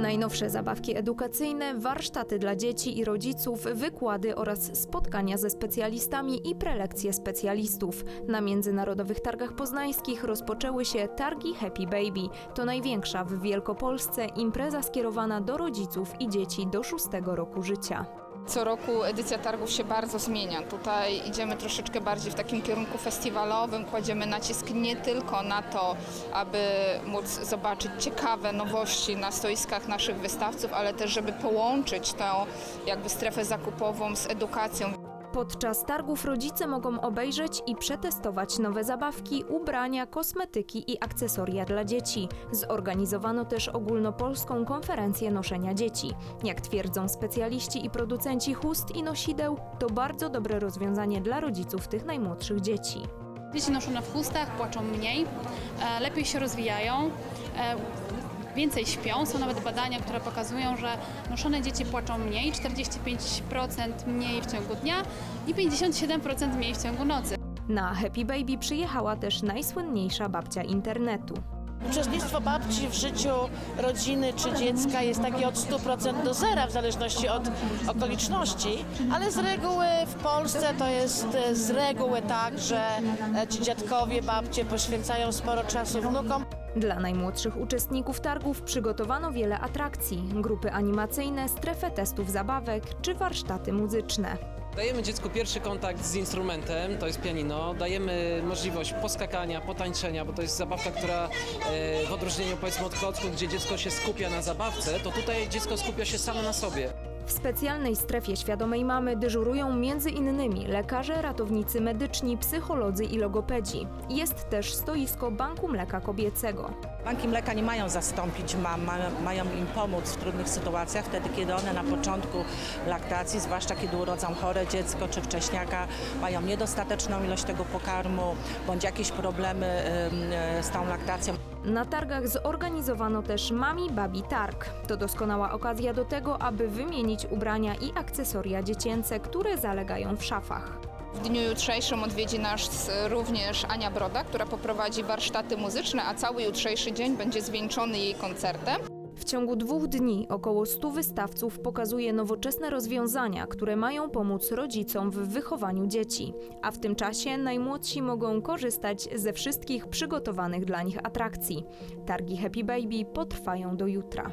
Najnowsze zabawki edukacyjne, warsztaty dla dzieci i rodziców, wykłady oraz spotkania ze specjalistami i prelekcje specjalistów. Na Międzynarodowych Targach Poznańskich rozpoczęły się Targi Happy Baby. To największa w Wielkopolsce impreza skierowana do rodziców i dzieci do szóstego roku życia. Co roku edycja targów się bardzo zmienia. Tutaj idziemy troszeczkę bardziej w takim kierunku festiwalowym, kładziemy nacisk nie tylko na to, aby móc zobaczyć ciekawe nowości na stoiskach naszych wystawców, ale też, żeby połączyć tę jakby strefę zakupową z edukacją. Podczas targów rodzice mogą obejrzeć i przetestować nowe zabawki, ubrania, kosmetyki i akcesoria dla dzieci. Zorganizowano też ogólnopolską konferencję noszenia dzieci. Jak twierdzą specjaliści i producenci chust i nosideł, to bardzo dobre rozwiązanie dla rodziców tych najmłodszych dzieci. Dzieci noszone w chustach płaczą mniej, e, lepiej się rozwijają, e, więcej śpią. Są nawet badania, które pokazują, że noszone dzieci płaczą mniej, 45% mniej w ciągu dnia i 57% mniej w ciągu nocy. Na Happy Baby przyjechała też najsłynniejsza babcia internetu. Uczestnictwo babci w życiu rodziny czy dziecka jest takie od 100% do zera, w zależności od okoliczności, ale z reguły w Polsce to jest e, z reguły tak, że e, ci dziadkowie, babcie poświęcają sporo czasu wnukom. Dla najmłodszych uczestników targów przygotowano wiele atrakcji, grupy animacyjne, strefę testów zabawek czy warsztaty muzyczne. Dajemy dziecku pierwszy kontakt z instrumentem, to jest pianino. Dajemy możliwość poskakania, potańczenia, bo to jest zabawka, która e, w odróżnieniu powiedzmy od klocku, gdzie dziecko się skupia na zabawce, to tutaj dziecko skupia się samo na sobie. W specjalnej strefie świadomej mamy dyżurują innymi lekarze, ratownicy medyczni, psycholodzy i logopedzi. Jest też stoisko Banku Mleka Kobiecego. Banki mleka nie mają zastąpić mam, mają, im pomóc w trudnych sytuacjach, wtedy kiedy one na początku laktacji, zwłaszcza kiedy urodzą chore dziecko czy wcześniaka, mają niedostateczną ilość tego pokarmu bądź jakieś problemy e, z tą laktacją. Na targach zorganizowano też Mami Babi Targ. To doskonała okazja do tego, aby wymienić ubrania i akcesoria dziecięce, które zalegają w szafach. W dniu jutrzejszym odwiedzi nas również Ania Broda, która poprowadzi warsztaty muzyczne, a cały jutrzejszy dzień będzie zwieńczony jej koncertem. Ciągu dwóch dni około 100 wystawców pokazuje nowoczesne rozwiązania, które mają pomóc rodzicom w wychowaniu dzieci. A w tym czasie najmłodsi mogą korzystać ze wszystkich przygotowanych dla nich atrakcji. Targi Happy Baby potrwają do jutra.